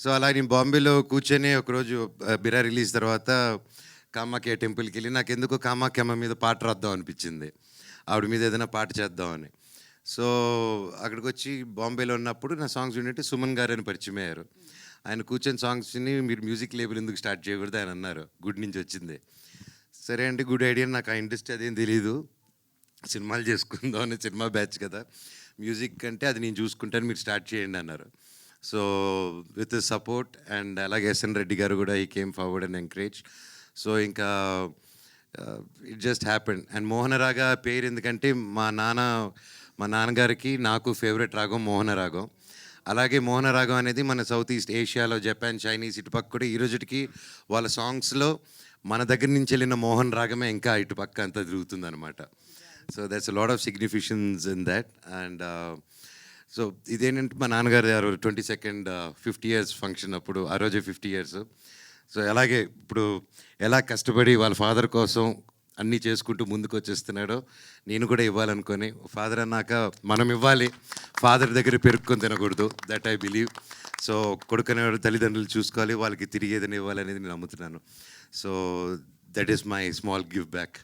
So అలా నేను బాంబేలో కూర్చొని ఒకరోజు బిరా రిలీజ్ తర్వాత కామాఖ్య టెంపుల్కి వెళ్ళి నాకు ఎందుకో కామాఖ్యమ్మ మీద పాట రాద్దాం అనిపించింది. ఆవిడ మీద ఏదైనా పాట చేద్దామని. సో అక్కడికి వచ్చి బాంబేలో ఉన్నప్పుడు నా సాంగ్స్ వింటే సుమన్ గారు అని పరిచయం అయ్యారు. ఆయన కూర్చొని సాంగ్స్ని మీరు మ్యూజిక్ లేబుల్ ఎందుకు స్టార్ట్ చేయకూడదు ఆయన అన్నారు. గుడ్ నుంచి వచ్చింది. సరే అండి గుడ్ ఐడియా నాకు ఆ ఇండస్ట్రీ అదేం తెలియదు సినిమాలు చేసుకుందాం అని సినిమా బ్యాచ్ కదా. మ్యూజిక్ అంటే అది నేను చూసుకుంటాను మీరు స్టార్ట్ చేయండి అన్నారు. సో విత్ సపోర్ట్ అండ్ అలాగే ఎస్ఎన్ రెడ్డి గారు కూడా ఈ came forward and encourage so ఇంకా it just happen and Mohana raga పేరు ఎందుకంటే మా నాన్న మా నాన్నగారికి నాకు ఫేవరెట్ రాగం మోహన రాగం అలాగే మోహన రాగం అనేది మన సౌత్ ఈస్ట్ ఏషియాలో జపాన్ చైనీస్ ఇటుపక్క కూడా ఈ రోజుకి వాళ్ళ సాంగ్స్లో మన దగ్గర నుంచి వెళ్ళిన మోహన్ రాగమే ఇంకా ఇటుపక్క అంతా తిరుగుతుంది అనమాట so that's lot of significations in that and so ఇదేంటంటే మా నాన్నగారు twenty second fifty years function అప్పుడు ఆ రోజే ఫిఫ్టీ ఇయర్స్. సో అలాగే ఇప్పుడు ఎలా కష్టపడి వాళ్ళ ఫాదర్ కోసం అన్నీ చేసుకుంటూ ముందుకు వచ్చేస్తున్నాడో నేను కూడా ఇవ్వాలనుకొని ఫాదర్ అన్నాక మనం ఇవ్వాలి ఫాదర్ దగ్గర పెరుక్కొని తినకూడదు దట్ ఐ బిలీవ్ సో కొడుకునే తల్లిదండ్రులు చూసుకోవాలి వాళ్ళకి తిరిగి ఏదైనా ఇవ్వాలనేది నేను నమ్ముతున్నాను. So that is my small give back